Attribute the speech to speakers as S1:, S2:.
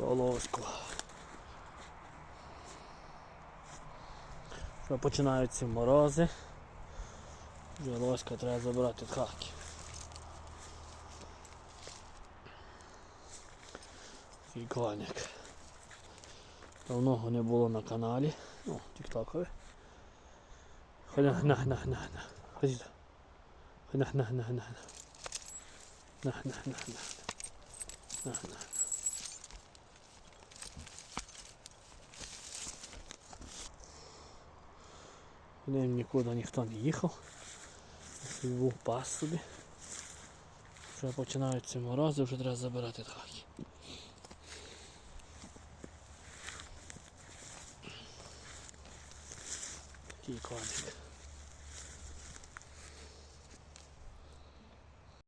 S1: Солоську. Вже починаються морози. Вже треба забирати з хаки. Такий коник. Давно його не було на каналі. Ну, тіктокові. Ходи на, на, на, на. Ходи на, на, на, на, на. На, на, на, на. На, на. Ним нікуди ніхто не їхав. Був пас собі. Вже починаються морози, вже треба забирати хаки. Такий коник.